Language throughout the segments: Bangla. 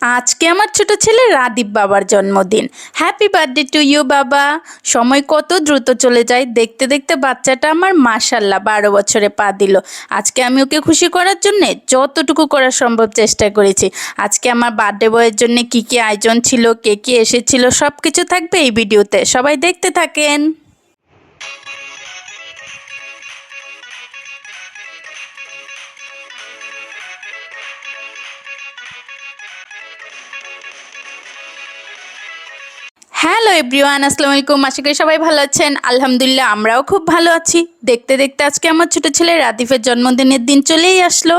আজকে আমার ছোট ছেলে রাদীপ বাবার জন্মদিন। হ্যাপি বার্থডে টু ইউ বাবা। সময় কত দ্রুত চলে যায় দেখতে দেখতে বাচ্চাটা আমার মাশাল্লাহ বারো বছরে পা দিল। আজকে আমি ওকে খুশি করার জন্যে যতটুকু করা সম্ভব চেষ্টা করেছি। আজকে আমার বার্থডে বয়ের জন্য কি কি আয়োজন ছিল, কে কে এসেছিল সব কিছু থাকবে এই ভিডিওতে। সবাই দেখতে থাকেন। হ্যালো এভরিওয়ান, আসসালামু আলাইকুম। আশা করি সবাই ভালো আছেন। আলহামদুলিল্লাহ, আমরাও খুব ভালো আছি। দেখতে দেখতে আজকে আমার ছোট ছেলে রাদিফের জন্মদিনের দিন চলেই আসলো।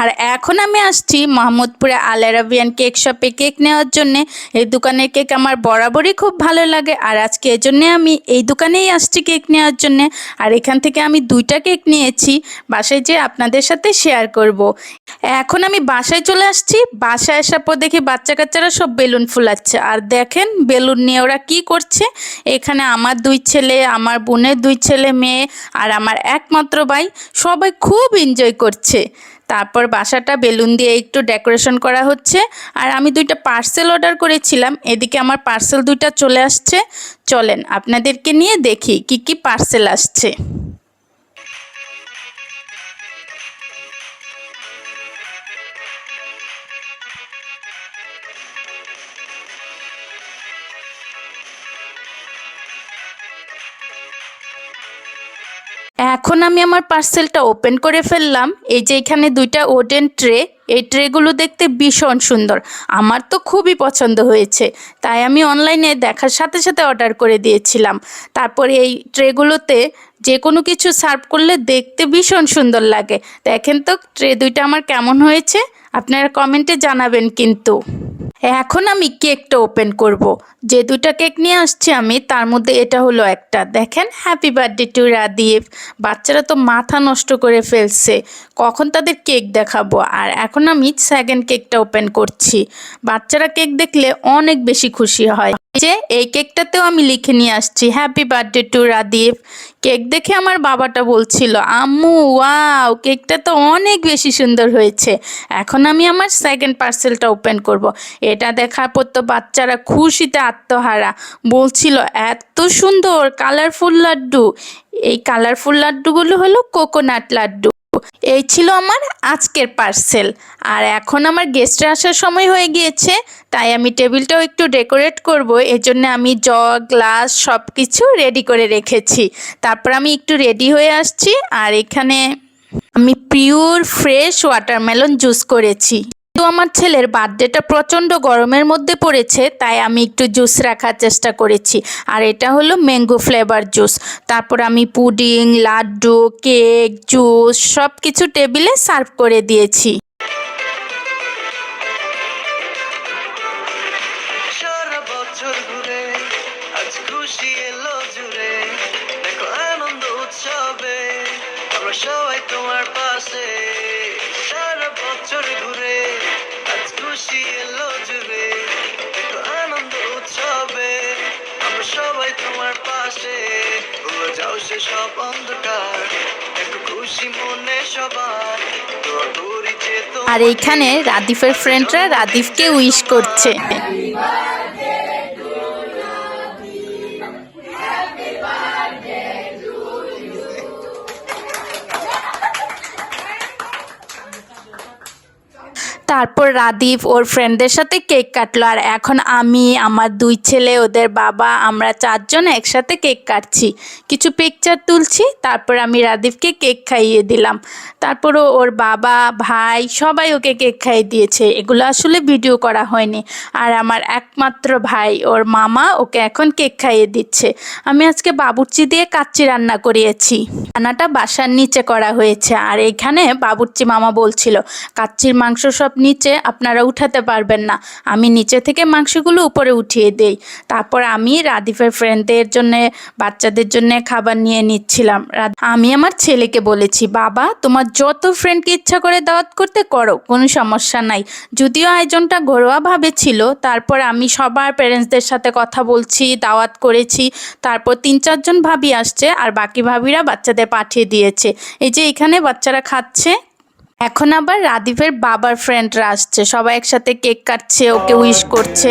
আর এখন আমি আসছি মোহাম্মদপুরে আল আরাবিয়ান কেক শপে কেক নেওয়ার জন্যে। এই দোকানের কেক আমার বরাবরই খুব ভালো লাগে। আর আজকে এই জন্যে আমি এই দোকানেই আসছি কেক নেওয়ার জন্যে। আর এখান থেকে আমি দুইটা কেক নিয়েছি, বাসায় যে আপনাদের সাথে শেয়ার করব। এখন আমি বাসায় চলে আসছি। বাসায় আসার পর দেখি বাচ্চা কাচ্চারা সব বেলুন ফুলাচ্ছে। আর দেখেন, বেলুন নিয়ে ওরা কি করছে? এখানে আমার দুই ছেলে, আমার বোনের দুই ছেলে মেয়ে আর আমার একমাত্র ভাই সবাই খুব এনজয় করছে। তারপর বাসাটা বেলুন দিয়ে একটু ডেকোরেশন করা হচ্ছে আর আমি দুইটা পার্সেল অর্ডার করেছিলাম। এদিকে আমার পার্সেল দুইটা চলে আসছে। চলেন আপনাদেরকে নিয়ে দেখি কি কি পার্সেল আসছে। এখন আমি আমার পার্সেলটা ওপেন করে ফেললাম। এই যে এখানে দুইটা ওডেন ট্রে এই ট্রেগুলো দেখতে ভীষণ সুন্দর। আমার তো খুবই পছন্দ হয়েছে। তাই আমি অনলাইনে দেখার সাথে সাথে অর্ডার করে দিয়েছিলাম। তারপরে এই ট্রেগুলোতে যে কোনো কিছু সার্ভ করলে দেখতে ভীষণ সুন্দর লাগে। দেখেন তো ট্রে দুইটা আমার কেমন হয়েছে? আপনারা কমেন্টে জানাবেন কিন্তু। এখন আমি কেকটা ওপেন করব। যে দুটা কেক নিয়ে আসছি আমি, তার মধ্যে এটা হলো একটা। দেখেন হ্যাপি বার্থডে টু রাদীপ বাচ্চারা তো মাথা নষ্ট করে ফেলছে। কখন তাদের কেক দেখাবো? আর এখন আমি সেকেন্ড কেকটা ওপেন করছি। বাচ্চারা কেক দেখলে অনেক বেশি খুশি হয়। যে এই কেকটাতেও আমি লিখে নিয়ে আসছি happy birthday to Radip cake দেখে আমার বাবাটা বলছিল, আম্মু, ওয়াও, কেকটা তো অনেক বেশি সুন্দর হয়েছে। এখন আমি আমার সেকেন্ড পার্সেলটা ওপেন করব। এটা দেখার পর তো বাচ্চারা খুশিতে আত্মহারা। বলছিল, এত সুন্দর কালারফুল লাড্ডু। এই কালারফুল লাড্ডুগুলো হলো কোকোনাট লাড্ডু। এই ছিল আমার আজকের পার্সেল আর এখন আমার গেস্টে আসার সময় হয়ে গিয়েছে, তাই আমি টেবিলটাও একটু ডেকোরেট করব। জন্য আমি জগ গ্লাস সব কিছু রেডি করে রেখেছি। তারপর আমি একটু রেডি হয়ে আসছি, আর এখানে আমি পিওর ফ্রেশ ওয়াটারমেলন জুস করেছি। তো আমার ছেলের বার্থডেটা প্রচণ্ড গরমের মধ্যে পড়েছে, তাই আমি একটু জুস রাখার চেষ্টা করেছি। আর এটা হলো ম্যাঙ্গো ফ্লেভার জুস। তারপর আমি পুডিং, লাড্ডু, কেক, জুস সব কিছু টেবিলে সার্ভ করে দিয়েছি। সবাই তোমার পাশে। ভুলে যাও সে সব অন্ধকার। খুশি মনে সবার। আর এইখানে রাদিফের ফ্রেন্ডরা রাদিফকে উইশ করছে। তারপর রাদীপ ওর ফ্রেন্ডদের সাথে কেক কাটলো। আর এখন আমি, আমার দুই ছেলে, ওদের বাবা, আমরা চারজন একসাথে কেক কাটছি। কিছু পিকচার তুলছি, তারপর আমি রাদীপকে কেক খাইয়ে দিলাম। তারপরও ওর বাবা, ভাই, সবাই ওকে কেক খাইয়ে দিয়েছে। এগুলো আসলে ভিডিও করা হয়নি। আর আমার একমাত্র ভাই, ওর মামা ওকে এখন কেক খাইয়ে দিচ্ছে। আমি আজকে বাবুর্চি দিয়ে কাচ্চি রান্না করিয়েছি। রান্নাটা বাসার নিচে করা হয়েছে। আর এখানে বাবুর্চি মামা বলছিল, কাচ্চির মাংস সব নিচে আপনারা উঠাতে পারবেন না। আমি নিচে থেকে মাংসগুলো উপরে উঠিয়ে দেই। তারপর আমি রাদিফের ফ্রেন্ডদের জন্য, বাচ্চাদের জন্য খাবার নিয়ে নিচ্ছিলাম। আমি আমার ছেলেকে বলেছি, বাবা, তোমার যত ফ্রেন্ডকে ইচ্ছা করে দাওয়াত করতে করো, কোনো সমস্যা নাই। যদিও আয়োজনটা ঘরোয়াভাবে ছিল, তারপর আমি সবার প্যারেন্টসদের সাথে কথা বলছি, দাওয়াত করেছি। তারপর তিন চারজন ভাবি আসছে, আর বাকি ভাবিরা বাচ্চাদের পাঠিয়ে দিয়েছে। এই যে এখানে বাচ্চারা খাচ্ছে এখন আবার রাদীপের বাবার ফ্রেন্ডরা আসছে। সবাই একসাথে কেক কাটছে ওকে উইশ করছে।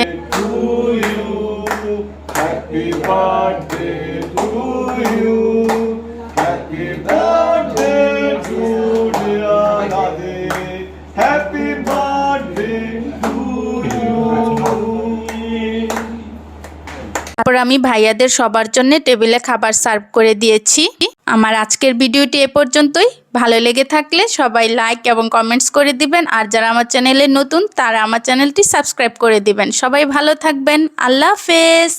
তারপর আমি ভাইয়াদের সবার জন্য টেবিলে খাবার সার্ভ করে দিয়েছি। আমার আজকের ভিডিওটি এ পর্যন্তই। ভালো লেগে থাকলে সবাই লাইক এবং কমেন্টস করে দিবেন। আর যারা আমার চ্যানেলে নতুন, তারা আমার চ্যানেলটি সাবস্ক্রাইব করে দিবেন। সবাই ভালো থাকবেন। আল্লাহ হাফেজ।